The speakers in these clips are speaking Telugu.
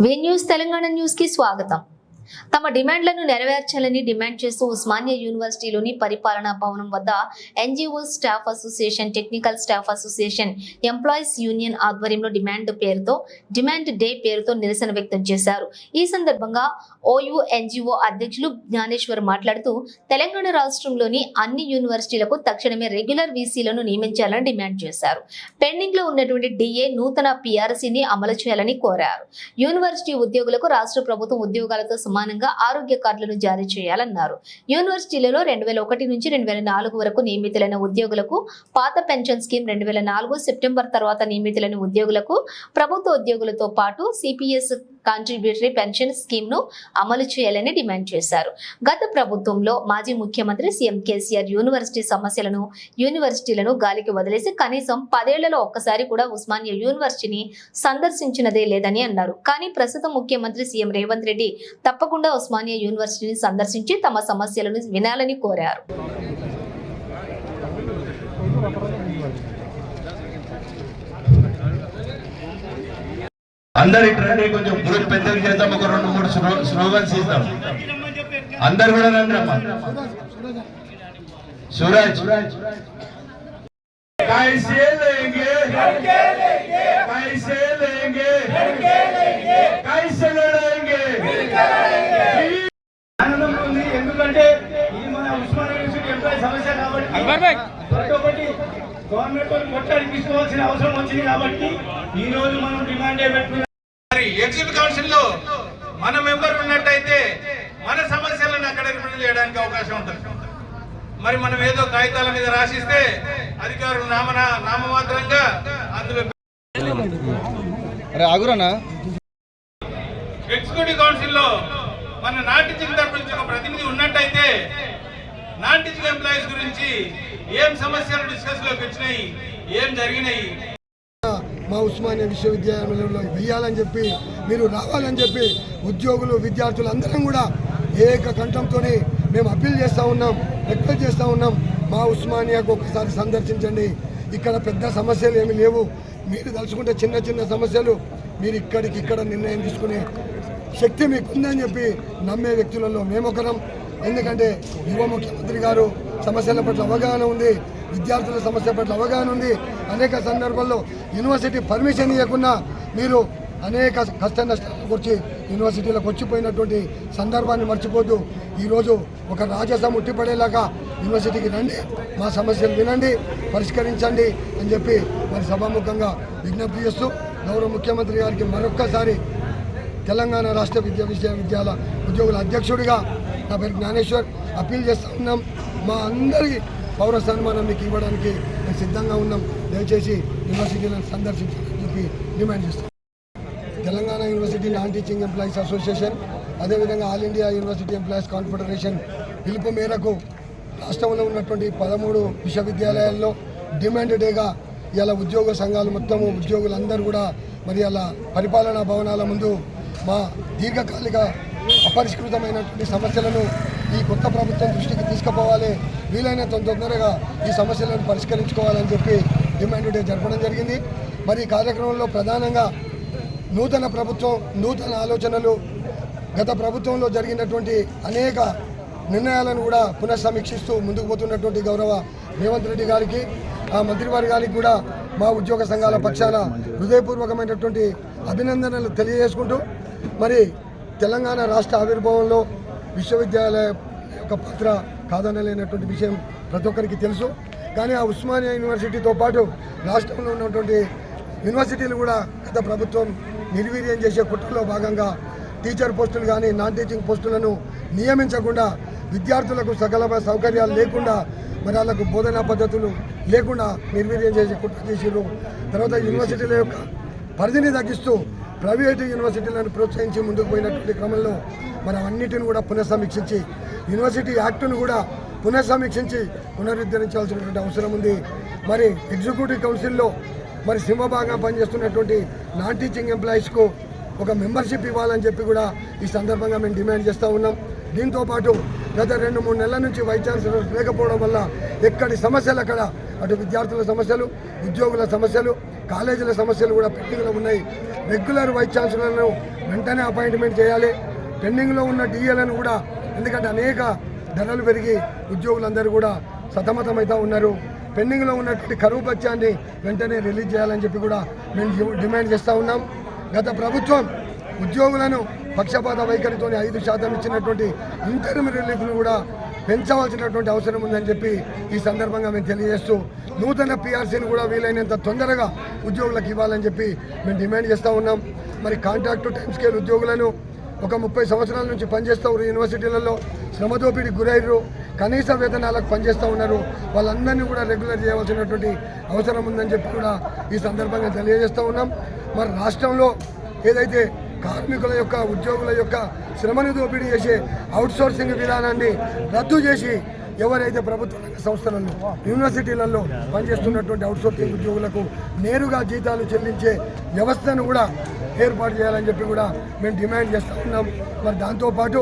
వి న్యూస్ తెలంగాణ న్యూస్ కి స్వాగతం తమ డిమాండ్లను నెరవేర్చాలని డిమాండ్ చేస్తూ ఉస్మానియా యూనివర్సిటీలోని పరిపాలనా భవనం వద్ద NGO staff association technical staff association employees union ఆధ్వర్యంలో డిమాండ్ పేరుతో డిమాండ్ డే పేరుతో నిరసన వ్యక్తం చేశారు. ఈ సందర్భంగా ఓయూ ఎన్జిఓ అధ్యక్షులు జ్ఞానేశ్వర్ మాట్లాడుతూ తెలంగాణ రాష్ట్రంలోని అన్ని యూనివర్సిటీలకు తక్షణమే రెగ్యులర్ వీసీలను నియమించాలని డిమాండ్ చేశారు. పెండింగ్లో ఉన్నటువంటి డిఏ నూతన పిఆర్సీని అమలు చేయాలని కోరారు. యూనివర్సిటీ ఉద్యోగులకు రాష్ట్ర ప్రభుత్వం ఉద్యోగాలతో సమానంగా ఆరోగ్య కార్డులను జారీ చేయాలన్నారు. యూనివర్సిటీలలో రెండు వేల ఒకటి నుంచి రెండు వేల నాలుగు వరకు నియమితులైన ఉద్యోగులకు పాత పెన్షన్ స్కీమ్ రెండు వేల నాలుగు సెప్టెంబర్ తర్వాత నియమితులైన ఉద్యోగులకు ప్రభుత్వ ఉద్యోగులతో పాటు సిపిఎస్ కాంట్రిబ్యూటరీ పెన్షన్ స్కీమ్ను అమలు చేయాలని డిమాండ్ చేశారు. గత ప్రభుత్వంలో మాజీ ముఖ్యమంత్రి సీఎం కేసీఆర్ యూనివర్సిటీ సమస్యలను యూనివర్సిటీలను గాలికి వదిలేసి కనీసం పదేళ్ళలో ఒక్కసారి కూడా ఉస్మానియా యూనివర్సిటీని సందర్శించినదే లేదని అన్నారు. కానీ ప్రస్తుత ముఖ్యమంత్రి సీఎం రేవంత్ రెడ్డి తప్పకుండా ఉస్మానియా యూనివర్సిటీని సందర్శించి తమ సమస్యలను వినాలని కోరారు అందరి ట్రెండ్ కొంచెం గ్రూప్ పెద్దలు చేద్దాం ఒక రెండు మూడు స్లో- స్లోగన్స్ ఇద్దాం అందరు కూడా రండి అమ్మా సూరజ్ कैसे लेंगे कैसे సమస్య కాబట్టి గవర్నమెంట్ వాళ్ళు అవసరం వచ్చింది కాబట్టి ఈ రోజు మనం డిమాండ్ పెట్టుకున్నాం. మరి ఎగ్జిట్ కౌన్సిల్లో మన మెంబర్ ఉన్నట్టయితే మన సమస్యలను అక్కడ రిప్రజెంట్ చేయడానికి అవకాశం ఉంటుంది. మరి మనం ఏదో కాగితాల మీద రాసిస్తే అధికారులు నామన నామమాత్రంగా అందులో ఎగ్జిక్యూటివ్ కౌన్సిల్లో మన నుంచి ఒక ప్రతినిధి ఉన్నట్టయితే నాన్ టీచింగ్ ఎంప్లాయీస్ గురించి ఏం సమస్యలు డిస్కస్లోకి వచ్చినాయి ఏం జరిగినాయి? మా ఉస్మానియా విశ్వవిద్యాలయంలో వెయ్యాలని చెప్పి మీరు రావాలని చెప్పి ఉద్యోగులు విద్యార్థులు అందరం కూడా ఏక కంఠంతో మేము అప్పీల్ చేస్తూ ఉన్నాం రిక్వెస్ట్ చేస్తూ ఉన్నాం. మా ఉస్మానియాకు ఒకసారి సందర్శించండి. ఇక్కడ పెద్ద సమస్యలు ఏమి లేవు. మీరు తలుచుకుంటే చిన్న చిన్న సమస్యలు మీరు ఇక్కడికి ఇక్కడ నిర్ణయం తీసుకునే శక్తి మీకు ఉందని చెప్పి నమ్మే వ్యక్తులలో మేమొకరం. ఎందుకంటే యువ ముఖ్యమంత్రి గారు సమస్యల పట్ల అవగాహన ఉంది విద్యార్థుల సమస్య పట్ల అవగాహన ఉంది. అనేక సందర్భాల్లో యూనివర్సిటీ పర్మిషన్ ఇవ్వకుండా మీరు అనేక కష్ట నష్టాల గురించి యూనివర్సిటీలకు వచ్చిపోయినటువంటి సందర్భాన్ని మర్చిపోతూ ఈరోజు ఒక రాజసం ఉట్టిపడేలాగా యూనివర్సిటీకి రండి మా సమస్యలు వినండి పరిష్కరించండి అని చెప్పి మరి సభాముఖంగా విజ్ఞప్తి చేస్తూ గౌరవ ముఖ్యమంత్రి గారికి మరొక్కసారి తెలంగాణ రాష్ట్ర విద్యా విశ్వవిద్యాలయ ఉద్యోగుల అధ్యక్షుడిగా నా పేరు జ్ఞానేశ్వర్ అప్పీల్ చేస్తూ ఉన్నాం. మా అందరి పౌర సన్మానం మీకు ఇవ్వడానికి మేము సిద్ధంగా ఉన్నాం. దయచేసి యూనివర్సిటీలను సందర్శించాలని చెప్పి డిమాండ్ చేస్తాం. Telangana university non teaching employees association అదేవిధంగా all India university employees confederation పిలుపు మేరకు రాష్ట్రంలో ఉన్నటువంటి పదమూడు విశ్వవిద్యాలయాల్లో డిమాండ్ డేగా ఇలా ఉద్యోగ సంఘాలు మొత్తము ఉద్యోగులందరూ కూడా మరి అలా పరిపాలనా భవనాల ముందు మా దీర్ఘకాలిక అపరిష్కృతమైనటువంటి సమస్యలను ఈ కొత్త ప్రభుత్వం దృష్టికి తీసుకుపోవాలి. వీలైనంత తొందరగా ఈ సమస్యలను పరిష్కరించుకోవాలని చెప్పి డిమాండ్ డే జరపడం జరిగింది. మరి ఈ కార్యక్రమంలో ప్రధానంగా నూతన ప్రభుత్వం నూతన ఆలోచనలు గత ప్రభుత్వంలో జరిగినటువంటి అనేక నిర్ణయాలను కూడా పునఃసమీక్షిస్తూ ముందుకు పోతున్నటువంటి గౌరవ రేవంత్ రెడ్డి గారికి ఆ మంత్రివర్గానికి కూడా మా ఉద్యోగ సంఘాల పక్షాన హృదయపూర్వకమైనటువంటి అభినందనలు తెలియజేసుకుంటూ మరి తెలంగాణ రాష్ట్ర ఆవిర్భావంలో విశ్వవిద్యాలయ యొక్క పాత్ర కాదనలేనటువంటి విషయం ప్రతి ఒక్కరికి తెలుసు. కానీ ఆ ఉస్మానియా యూనివర్సిటీతో పాటు రాష్ట్రంలో ఉన్నటువంటి యూనివర్సిటీలు కూడా గత ప్రభుత్వం నిర్వీర్యం చేసే కుట్రలో భాగంగా టీచర్ పోస్టులు కానీ నాన్ టీచింగ్ పోస్టులను నియమించకుండా విద్యార్థులకు సకల సౌకర్యాలు లేకుండా మరి వాళ్ళకు బోధనా పద్ధతులు లేకుండా నిర్వీర్యం చేసి కుట్ర చేసిర్రు. తర్వాత యూనివర్సిటీల యొక్క పరిధిని తగ్గిస్తూ ప్రైవేటు యూనివర్సిటీలను ప్రోత్సహించి ముందుకు పోయినటువంటి క్రమంలో మనం అన్నిటిని కూడా పునఃసమీక్షించి యూనివర్సిటీ యాక్టును కూడా పునఃసమీక్షించి పునరుద్ధరించాల్సినటువంటి అవసరం ఉంది. మరి ఎగ్జిక్యూటివ్ కౌన్సిల్లో మరి సింహభాగంగా పనిచేస్తున్నటువంటి నాన్ టీచింగ్ ఎంప్లాయీస్కు ఒక మెంబర్షిప్ ఇవ్వాలని చెప్పి కూడా ఈ సందర్భంగా మేము డిమాండ్ చేస్తూ ఉన్నాం. దీంతో పాటు గత రెండు మూడు నెలల నుంచి వైస్ ఛాన్సలర్ లేకపోవడం వల్ల ఎక్కడి సమస్యలు అక్కడ అటు విద్యార్థుల సమస్యలు ఉద్యోగుల సమస్యలు కాలేజీల సమస్యలు కూడా పెండింగ్లో ఉన్నాయి. రెగ్యులర్ వైస్ ఛాన్సలర్లను వెంటనే అపాయింట్మెంట్ చేయాలి. పెండింగ్లో ఉన్న డిఏలను కూడా ఎందుకంటే అనేక ధరలు పెరిగి ఉద్యోగులందరూ కూడా సతమతమవుతూ ఉన్నారు. పెండింగ్లో ఉన్నటువంటి కరువు బత్యాన్ని వెంటనే రిలీజ్ చేయాలని చెప్పి కూడా మేము డిమాండ్ చేస్తూ ఉన్నాం. గత ప్రభుత్వం ఉద్యోగులను పక్షపాత వైఖరితో ఐదు శాతం ఇచ్చినటువంటి ఇంటర్మ్ రిలీఫ్ను కూడా పెంచవలసినటువంటి అవసరం ఉందని చెప్పి ఈ సందర్భంగా మేము తెలియజేస్తూ నూతన పిఆర్సీని కూడా వీలైనంత తొందరగా ఉద్యోగులకు ఇవ్వాలని చెప్పి మేము డిమాండ్ చేస్తూ ఉన్నాం. మరి కాంట్రాక్టు టైం స్కేల్ ఉద్యోగులను ఒక ముప్పై సంవత్సరాల నుంచి పనిచేస్తూ యూనివర్సిటీలలో. శ్రమదోపిడికి గురయ్యారు. కనీస వేతనాలకు పనిచేస్తూ ఉన్నారు. వాళ్ళందరినీ కూడా రెగ్యులర్ చేయవలసినటువంటి అవసరం ఉందని చెప్పి కూడా ఈ సందర్భంగా తెలియజేస్తూ ఉన్నాం. మరి రాష్ట్రంలో ఏదైతే కార్మికుల యొక్క ఉద్యోగుల యొక్క శ్రమను దోపిడీ చేసే అవుట్సోర్సింగ్ విధానాన్ని రద్దు చేసి ఎవరైతే ప్రభుత్వ సంస్థలలో యూనివర్సిటీలలో పనిచేస్తున్నటువంటి అవుట్సోర్సింగ్ ఉద్యోగులకు నేరుగా జీతాలు చెల్లించే వ్యవస్థను కూడా ఏర్పాటు చేయాలని చెప్పి కూడా మేము డిమాండ్ చేస్తూ ఉన్నాం. మరి దాంతోపాటు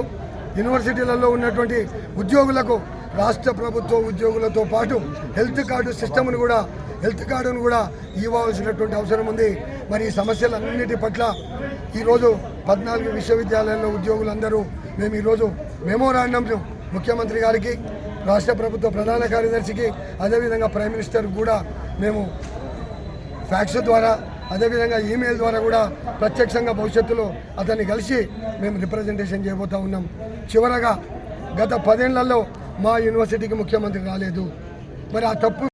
యూనివర్సిటీలలో ఉన్నటువంటి ఉద్యోగులకు రాష్ట్ర ప్రభుత్వ ఉద్యోగులతో పాటు హెల్త్ కార్డు సిస్టమ్ను కూడా హెల్త్ కార్డును కూడా ఇవ్వాల్సినటువంటి అవసరం ఉంది. మరి ఈ సమస్యలన్నిటి పట్ల ఈరోజు పద్నాలుగు విశ్వవిద్యాలయాల్లో ఉద్యోగులందరూ మేము ఈరోజు మెమోరాండం ముఖ్యమంత్రి గారికి రాష్ట్ర ప్రభుత్వ ప్రధాన కార్యదర్శికి అదేవిధంగా ప్రైమ్ మినిస్టర్ కూడా మేము ఫ్యాక్స్ ద్వారా అదేవిధంగా ఈమెయిల్ ద్వారా కూడా ప్రత్యక్షంగా భవిష్యత్తులో అతన్ని కలిసి మేము రిప్రజెంటేషన్ చేయబోతూ ఉన్నాం. చివరగా గత పదేళ్ళలో మా యూనివర్సిటీకి ముఖ్యమంత్రి రాలేదు. మరి ఆ తప్పు